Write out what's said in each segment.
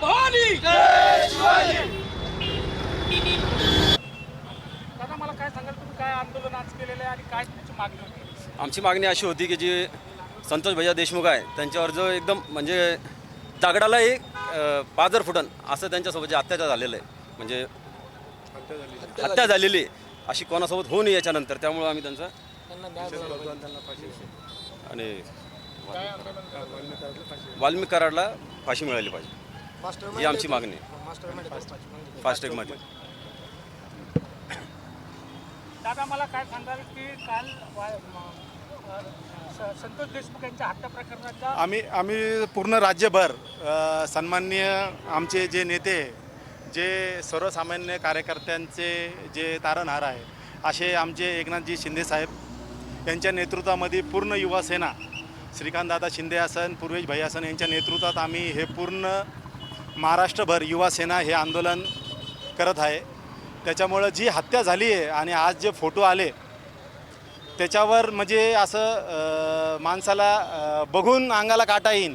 भवानी. जय शिवाजी. दादा मला काय सांगाल? तुम्ही काय आंदोलन आज केलेलं आहे आणि काय तुमची मागणी होती? आमची मागणी अशी होती की जी संतोष भैया देशमुख आहे त्यांच्यावर जो एकदम म्हणजे दगडाला एक अ, पाजर फुटन असं त्यांच्यासोबत जे अत्याचार झालेलं आहे म्हणजे हत्या झालेली आहे. अशी कोणासोबत होऊ नये याच्यानंतर त्यामुळं आम्ही त्यांचा आणि वाल्मिक कराडला फाशी मिळाली. पाहिजे. ही आमची मागणी आहे. फास्टॅगमध्ये दादा मला काय सांगाल की काल संतोष देशमुख यांच्या हत्या प्रकरणाचा आम्ही आम्ही पूर्ण राज्यभर सन्माननीय आमचे जे नेते जे सर्वसामान्य कार्यकर्त्यांचे जे तारणहार आहे असे आमचे एकनाथजी शिंदेसाहेब यांच्या नेतृत्वामध्ये पूर्ण युवा सेना श्रीकांतदादा शिंदे असन पूर्वेश भाई असन यांच्या नेतृत्वात आम्ही हे पूर्ण महाराष्ट्रभर युवा सेना हे आंदोलन करत आहे. त्याच्यामुळं जी हत्या झाली आहे आणि आज जे फोटो आले त्याच्यावर म्हणजे असं माणसाला बघून अंगाला काटा येईन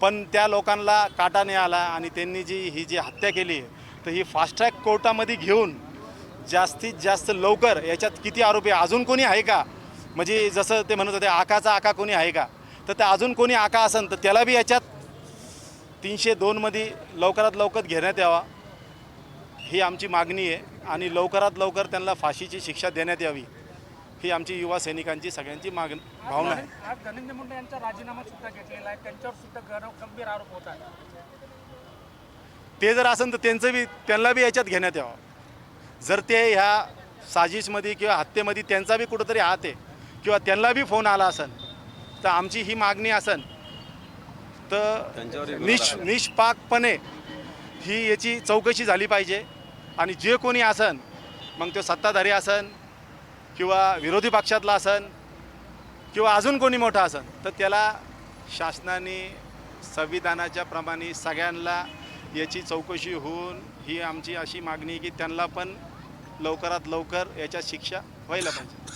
पण त्या लोकांना काटा नाही आला आणि त्यांनी जी ही जी हत्या केली आहे तर ही फास्ट्रॅक कोर्टामध्ये घेऊन जास्तीत जास्त लवकर याच्यात किती आरोपी आहे? अजून कोणी आहे का? म्हणजे जसं ते म्हणत होते आकाचा आका कोणी आहे का? तर ते अजून कोणी आका असेल तर त्याला बी याच्यात तीनशे दोनमध्ये लवकरात लवकर घेण्यात यावा. ही आमची मागणी आहे आणि लवकरात लवकर त्यांना फाशीची शिक्षा देण्यात यावी ही आमची युवा सैनिकांची सगळ्यांची माग भावना आहे. आज धनंजय मुंडे यांचा राजीनामा सुद्धा घेतलेला आहे. त्यांच्यावर सुद्धा गरव गंभीर आरोप होत आहे ते जर असेल तर त्यांचं बी त्यांना बी याच्यात घेण्यात यावं. जर ते ह्या साजिशमध्ये किंवा हत्येमध्ये त्यांचा बी कुठंतरी हात आहे किंवा त्यांना बी फोन आला असेल तर आमची ही मागणी असेल तर त्यांच्यावर निष निष्पाकपणे ही याची चौकशी झाली पाहिजे. आणि जे कोणी असन मग तो सत्ताधारी असन किंवा विरोधी पक्षातला असन किंवा अजून कोणी मोठा असन तर त्याला शासनाने संविधानाच्या प्रमाणे सगळ्यांना याची चौकशी होऊन ही आमची अशी मागणी आहे की त्यांना पण लवकरात लवकर याच्या शिक्षा व्हायला पाहिजे.